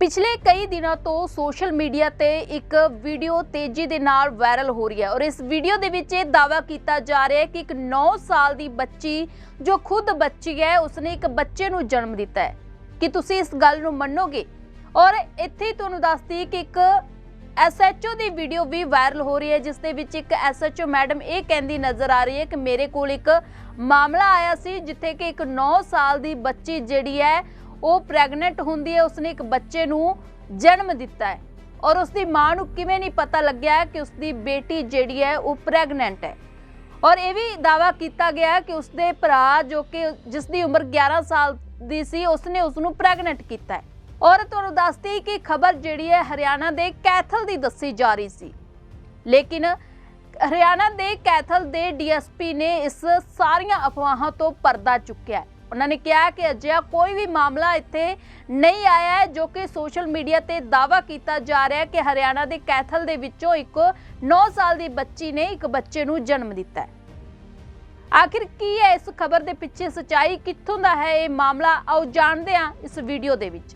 ਪਿਛਲੇ ਕਈ ਦਿਨਾਂ ਤੋਂ ਸੋਸ਼ਲ ਮੀਡੀਆ ਤੇ ਇੱਕ ਵੀਡੀਓ ਤੇਜ਼ੀ ਦੇ ਨਾਲ ਵਾਇਰਲ ਹੋ ਰਹੀ ਹੈ ਔਰ ਇਸ ਵੀਡੀਓ ਦੇ ਵਿੱਚ ਇਹ ਦਾਅਵਾ ਕੀਤਾ ਜਾ ਰਿਹਾ ਹੈ ਕਿ ਇੱਕ 9 ਸਾਲ ਦੀ ਬੱਚੀ, ਜੋ ਖੁਦ ਬੱਚੀ ਹੈ, ਉਸਨੇ ਇੱਕ ਬੱਚੇ ਨੂੰ ਜਨਮ ਦਿੱਤਾ ਹੈ। ਕਿ ਤੁਸੀਂ ਇਸ ਗੱਲ ਨੂੰ ਮੰਨੋਗੇ? ਔਰ ਇੱਥੇ ਤੁਹਾਨੂੰ ਦੱਸਦੀ ਕਿ ਇੱਕ ਐਸਐਚਓ ਦੀ ਵੀਡੀਓ ਵੀ ਵਾਇਰਲ ਹੋ ਰਹੀ ਹੈ, ਜਿਸ ਦੇ ਵਿੱਚ ਇੱਕ ਐਸਐਚਓ ਮੈਡਮ ਇਹ ਕਹਿੰਦੀ ਨਜ਼ਰ ਆ ਰਹੀ ਹੈ ਕਿ ਮੇਰੇ ਕੋਲ ਇੱਕ ਮਾਮਲਾ ਆਇਆ ਸੀ, ਜਿੱਥੇ ਕਿ ਇੱਕ 9 ਸਾਲ ਦੀ ਬੱਚੀ ਜਿਹੜੀ ਹੈ ਉਹ ਪ੍ਰੈਗਨੈਂਟ ਹੁੰਦੀ ਹੈ, ਉਸਨੇ ਇੱਕ ਬੱਚੇ ਨੂੰ ਜਨਮ ਦਿੱਤਾ ਹੈ ਔਰ ਉਸਦੀ ਮਾਂ ਨੂੰ ਕਿਵੇਂ ਨਹੀਂ ਪਤਾ ਲੱਗਿਆ ਕਿ ਉਸਦੀ ਬੇਟੀ ਜਿਹੜੀ ਹੈ, ਉਹ ਪ੍ਰੈਗਨੈਂਟ ਹੈ। ਔਰ ਇਹ ਵੀ ਦਾਵਾ ਕੀਤਾ ਗਿਆ ਕਿ ਉਸਦੇ ਭਰਾ ਜੋ ਕਿ ਜਿਸ ਦੀ ਉਮਰ 11 ਸਾਲ ਦੀ ਸੀ, ਉਸਨੇ ਉਸ ਨੂੰ ਪ੍ਰੈਗਨੈਂਟ ਕੀਤਾ ਹੈ। ਔਰ ਤੁਹਾਨੂੰ ਦੱਸਦੀ ਕਿ ਖਬਰ ਜਿਹੜੀ ਹੈ, ਹਰਿਆਣਾ ਦੇ ਕੈਥਲ ਦੀ ਦੱਸੀ ਜਾ ਰਹੀ ਸੀ। ਲੇਕਿਨ ਹਰਿਆਣਾ ਦੇ ਕੈਥਲ ਦੇ ਡੀਐਸਪੀ ਨੇ ਇਸ ਸਾਰੀਆਂ ਅਫਵਾਹਾਂ ਤੋਂ ਪਰਦਾ ਚੁੱਕਿਆ ਉਹਨਾਂ ਨੇ ਕਿਹਾ ਕਿ ਅਜਿਹਾ ਕੋਈ ਵੀ ਮਾਮਲਾ ਇੱਥੇ ਨਹੀਂ ਆਇਆ ਹੈ, ਜੋ ਕਿ ਸੋਸ਼ਲ ਮੀਡੀਆ ਤੇ ਦਾਵਾ ਕੀਤਾ ਜਾ ਰਿਹਾ ਹੈ ਕਿ ਹਰਿਆਣਾ ਦੇ ਕੈਥਲ ਦੇ ਵਿੱਚੋਂ ਇੱਕ 9 ਸਾਲ ਦੀ ਬੱਚੀ ਨੇ ਇੱਕ ਬੱਚੇ ਨੂੰ ਜਨਮ ਦਿੱਤਾ ਹੈ। ਆਖਿਰ ਕੀ ਹੈ ਇਸ ਖਬਰ ਦੇ ਪਿੱਛੇ ਸਚਾਈ ਕਿੱਥੋਂ ਦਾ ਹੈ? ਇਹ ਮਾਮਲਾ ਆਓ ਜਾਣਦੇ ਹਾਂ ਇਸ ਵੀਡੀਓ ਦੇ ਵਿੱਚ।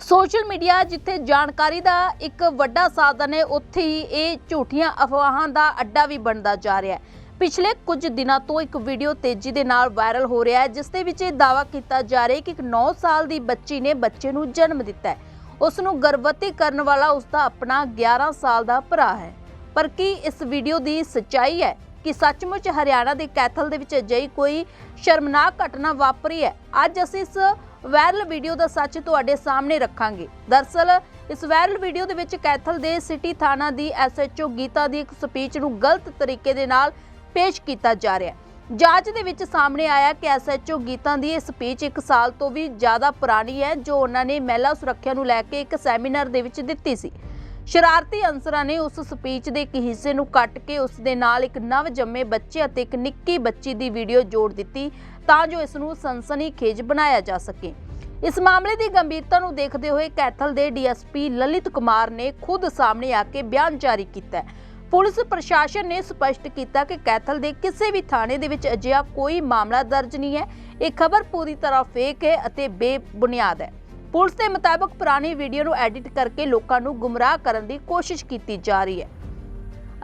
ਸੋਸ਼ਲ ਮੀਡੀਆ ਜਿੱਥੇ ਜਾਣਕਾਰੀ ਦਾ ਇੱਕ ਵੱਡਾ ਸਾਧਨ ਹੈ, ਉੱਥੇ ਹੀ ਇਹ ਝੂਠੀਆਂ ਅਫਵਾਹਾਂ ਦਾ ਅੱਡਾ ਵੀ ਬਣਦਾ ਜਾ ਰਿਹਾ ਹੈ। ਪਿਛਲੇ ਕੁਝ ਦਿਨਾਂ ਤੋਂ ਇੱਕ ਵੀਡੀਓ ਤੇਜ਼ੀ ਦੇ ਨਾਲ ਵਾਇਰਲ ਹੋ ਰਿਹਾ ਹੈ, ਜਿਸ ਦੇ ਵਿੱਚ ਇਹ ਦਾਅਵਾ ਕੀਤਾ ਜਾ ਰਿਹਾ ਹੈ ਕਿ ਇੱਕ 9 ਸਾਲ ਦੀ ਬੱਚੀ ਨੇ ਬੱਚੇ ਨੂੰ ਜਨਮ ਦਿੱਤਾ ਹੈ। ਉਸ ਨੂੰ ਗਰਭਵਤੀ ਕਰਨ ਵਾਲਾ ਉਸ ਦਾ ਆਪਣਾ 11 ਸਾਲ ਦਾ ਭਰਾ ਹੈ। ਪਰ ਕੀ ਇਸ ਵੀਡੀਓ ਦੀ ਸੱਚਾਈ ਹੈ ਕਿ ਸੱਚਮੁੱਚ ਹਰਿਆਣਾ ਦੇ ਕੈਥਲ ਦੇ ਵਿੱਚ ਅਜਿਹੀ ਕੋਈ ਸ਼ਰਮਨਾਕ ਘਟਨਾ ਵਾਪਰੀ ਹੈ? ਅੱਜ ਅਸੀਂ ਇਸ ਵਾਇਰਲ ਵੀਡੀਓ ਦਾ ਸੱਚ ਤੁਹਾਡੇ ਸਾਹਮਣੇ ਰੱਖਾਂਗੇ। ਦਰਸਲ, ਇਸ ਵਾਇਰਲ ਵੀਡੀਓ ਦੇ ਵਿੱਚ ਕੈਥਲ ਦੇ ਸਿਟੀ ਥਾਣਾ ਦੀ ਐਸਐਚਓ ਗੀਤਾ ਦੀ ਇੱਕ ਸਪੀਚ ਨੂੰ ਗਲਤ ਤਰੀਕੇ ਦੇ ਨਾਲ ਪੇਸ਼ ਕੀਤਾ ਜਾ ਰਿਹਾ ਹੈ। ਜਾਂਚ ਦੇ ਵਿੱਚ ਸਾਹਮਣੇ ਆਇਆ ਕਿ ਐਸਐਚਓ ਗੀਤਾ ਦੀ ਇਹ ਸਪੀਚ 1 ਸਾਲ ਤੋਂ ਵੀ ਜ਼ਿਆਦਾ ਪੁਰਾਣੀ ਹੈ, ਜੋ ਉਹਨਾਂ ਨੇ ਮਹਿਲਾ ਸੁਰੱਖਿਆ ਨੂੰ ਲੈ ਕੇ ਇੱਕ ਸੈਮੀਨਾਰ ਦੇ ਵਿੱਚ ਦਿੱਤੀ ਸੀ। ਸ਼ਰਾਰਤੀ ਅਨਸਰਾਂ ਨੇ ਉਸ ਸਪੀਚ ਦੇ ਇੱਕ ਹਿੱਸੇ ਨੂੰ ਕੱਟ ਕੇ ਉਸ ਦੇ ਨਾਲ ਇੱਕ ਨਵ ਜੰਮੇ ਬੱਚੇ ਅਤੇ ਇੱਕ ਨਿੱਕੀ ਬੱਚੀ ਦੀ ਵੀਡੀਓ ਜੋੜ ਦਿੱਤੀ ਤਾਂ ਜੋ ਇਸ ਨੂੰ ਸਨਸਨੀਖੇਜ ਬਣਾਇਆ ਜਾ ਸਕੇ। ਇਸ ਮਾਮਲੇ ਦੀ ਗੰਭੀਰਤਾ ਨੂੰ ਦੇਖਦੇ ਹੋਏ ਕੈਥਲ ਦੇ ਡੀਐਸਪੀ ਲਲਿਤ ਕੁਮਾਰ ਨੇ ਖੁਦ ਸਾਹਮਣੇ ਆ ਕੇ ਬਿਆਨ ਜਾਰੀ ਕੀਤਾ ਹੈ। ਪੁਲਿਸ ਪ੍ਰਸ਼ਾਸਨ ਨੇ ਸਪਸ਼ਟ ਕੀਤਾ ਕਿ ਕੈਥਲ ਦੇ ਕਿਸੇ ਵੀ ਥਾਣੇ ਦੇ ਵਿੱਚ ਅਜਿਹਾ ਕੋਈ ਮਾਮਲਾ ਦਰਜ ਨਹੀਂ ਹੈ। ਇਹ ਖਬਰ ਪੂਰੀ ਤਰ੍ਹਾਂ ਫੇਕ ਹੈ ਅਤੇ ਬੇਬੁਨਿਆਦ ਹੈ। ਪੁਲਿਸ ਦੇ ਮੁਤਾਬਕ ਪੁਰਾਣੀ ਵੀਡੀਓ ਨੂੰ ਐਡਿਟ ਕਰਕੇ ਲੋਕਾਂ ਨੂੰ ਗੁੰਮਰਾਹ ਕਰਨ ਦੀ ਕੋਸ਼ਿਸ਼ ਕੀਤੀ ਜਾ ਰਹੀ ਹੈ।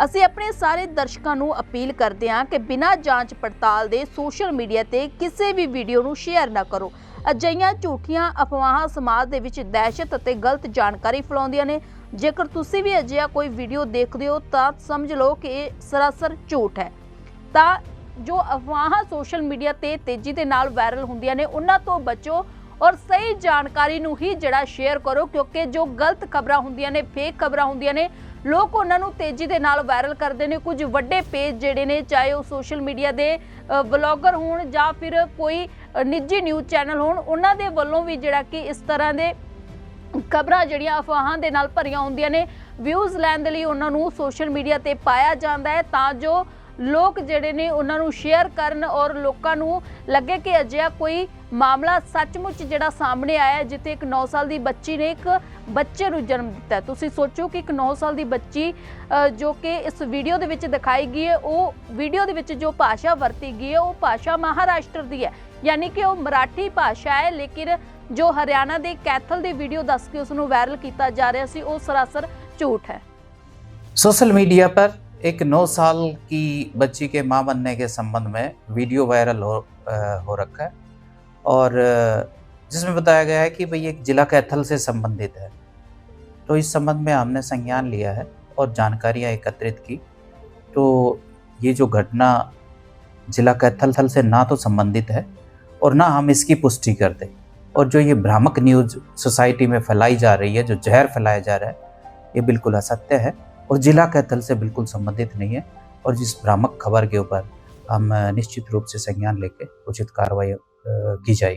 ਅਸੀਂ ਆਪਣੇ ਸਾਰੇ ਦਰਸ਼ਕਾਂ ਨੂੰ ਅਪੀਲ ਕਰਦੇ ਹਾਂ ਕਿ ਬਿਨਾਂ ਜਾਂਚ ਪੜਤਾਲ ਦੇ ਸੋਸ਼ਲ ਮੀਡੀਆ ਤੇ ਕਿਸੇ ਵੀ ਵੀਡੀਓ ਨੂੰ ਸ਼ੇਅਰ ਨਾ ਕਰੋ। ਅਜਿਹੀਆਂ ਝੂਠੀਆਂ ਅਫਵਾਹਾਂ ਸਮਾਜ ਦੇ ਵਿੱਚ ਦਹਿਸ਼ਤ ਅਤੇ ਗਲਤ ਜਾਣਕਾਰੀ ਫੈਲਾਉਂਦੀਆਂ ਨੇ। ਜੇਕਰ ਤੁਸੀਂ ਵੀ ਅਜਿਹਾ ਕੋਈ ਵੀਡੀਓ ਦੇਖਦੇ ਹੋ, ਤਾਂ ਸਮਝ ਲਓ ਕਿ ਇਹ ਸਰਾਸਰ ਝੂਠ ਹੈ। ਤਾਂ ਜੋ ਅਫਵਾਹਾਂ ਸੋਸ਼ਲ ਮੀਡੀਆ ਤੇ ਤੇਜ਼ੀ ਦੇ ਨਾਲ ਵਾਇਰਲ ਹੁੰਦੀਆਂ ਨੇ, ਉਹਨਾਂ ਤੋਂ ਬਚੋ ਔਰ ਸਹੀ ਜਾਣਕਾਰੀ ਨੂੰ ਹੀ ਜਿਹੜਾ ਸ਼ੇਅਰ ਕਰੋ, ਕਿਉਂਕਿ ਜੋ ਗਲਤ ਖਬਰਾਂ ਹੁੰਦੀਆਂ ਨੇ ਫੇਕ ਖਬਰਾਂ ਹੁੰਦੀਆਂ ਨੇ, ਲੋਕ ਉਹਨਾਂ ਨੂੰ ਤੇਜ਼ੀ ਦੇ ਨਾਲ ਵਾਇਰਲ ਕਰਦੇ ਨੇ। ਕੁਝ ਵੱਡੇ ਪੇਜ ਜਿਹੜੇ ਨੇ, ਚਾਹੇ ਉਹ ਸੋਸ਼ਲ ਮੀਡੀਆ ਦੇ ਵਲੌਗਰ ਹੋਣ ਜਾਂ ਫਿਰ ਕੋਈ ਨਿੱਜੀ ਨਿਊਜ਼ ਚੈਨਲ ਹੋਣ, ਉਹਨਾਂ ਦੇ ਵੱਲੋਂ ਵੀ ਜਿਹੜਾ ਕਿ ਇਸ ਤਰ੍ਹਾਂ ਦੇ ਖਬਰਾਂ ਜਿਹੜੀਆਂ ਅਫਵਾਹਾਂ ਦੇ ਨਾਲ ਭਰੀਆਂ ਹੁੰਦੀਆਂ ਨੇ ਵਿਊਜ਼ ਲੈਣ ਦੇ ਲਈ ਉਹਨਾਂ ਨੂੰ ਸੋਸ਼ਲ ਮੀਡੀਆ ਤੇ ਪਾਇਆ ਜਾਂਦਾ ਹੈ ਤਾਂ ਜੋ ਲੋਕ ਜਿਹੜੇ ਨੇ ਉਹਨਾਂ ਨੂੰ ਸ਼ੇਅਰ ਕਰਨ ਔਰ ਲੋਕਾਂ ਨੂੰ ਲੱਗੇ ਕਿ ਅਜਿਹਾ ਕੋਈ ਮਾਮਲਾ ਸੱਚਮੁੱਚ ਜਿਹੜਾ ਸਾਹਮਣੇ ਆਇਆ ਜਿੱਥੇ ਇੱਕ 9 ਸਾਲ ਦੀ ਬੱਚੀ ਨੇ ਇੱਕ ਬੱਚੇ ਨੂੰ ਜਨਮ ਦਿੱਤਾ ਤੁਸੀਂ ਸੋਚੋ ਕਿ ਇੱਕ 9 ਸਾਲ ਦੀ ਬੱਚੀ ਜੋ ਕਿ ਇਸ ਵੀਡੀਓ ਦੇ ਵਿੱਚ ਦਿਖਾਈ ਗਈ ਹੈ, ਉਹ ਵੀਡੀਓ ਦੇ ਵਿੱਚ ਜੋ ਭਾਸ਼ਾ ਵਰਤੀ ਗਈ ਹੈ, ਉਹ ਭਾਸ਼ਾ ਮਹਾਰਾਸ਼ਟਰ ਦੀ ਹੈ। ਯਾਨੀ ਕਿ ਉਹ ਮਰਾਠੀ ਭਾਸ਼ਾ ਹੈ, ਲੇਕਿਨ ਜੋ ਹਰਿਆਣਾ ਦੇ ਕੈਥਲ ਦੀ ਵੀਡੀਓ ਦੱਸ ਕੇ ਉਸ ਨੂੰ ਵਾਇਰਲ ਕੀਤਾ ਜਾ ਰਿਹਾ ਸੀ ਉਹ ਸਰਾਸਰ ਝੂਠ ਹੈ सोशल मीडिया पर एक 9 साल की बच्ची के मां बनने के संबंध में वीडियो वायरल हो अ, हो रखा है और अ, जिसमें बताया गया है कि भाई एक जिला कैथल से संबंधित है तो इस संबंध में हमने संज्ञान लिया है और जानकारियां एकत्रित की तो ये जो घटना जिला कैथल थल से ना तो संबंधित है और ना हम इसकी पुष्टि करते और जो ये भ्रामक न्यूज़ सोसाइटी में फैलाई जा रही है, जो जहर फैलाया जा रहा है, ये बिल्कुल असत्य है और जिला कैथल से बिल्कुल संबंधित नहीं है और जिस भ्रामक खबर के ऊपर हम निश्चित रूप से संज्ञान लेके उचित कार्रवाई की जाएगी।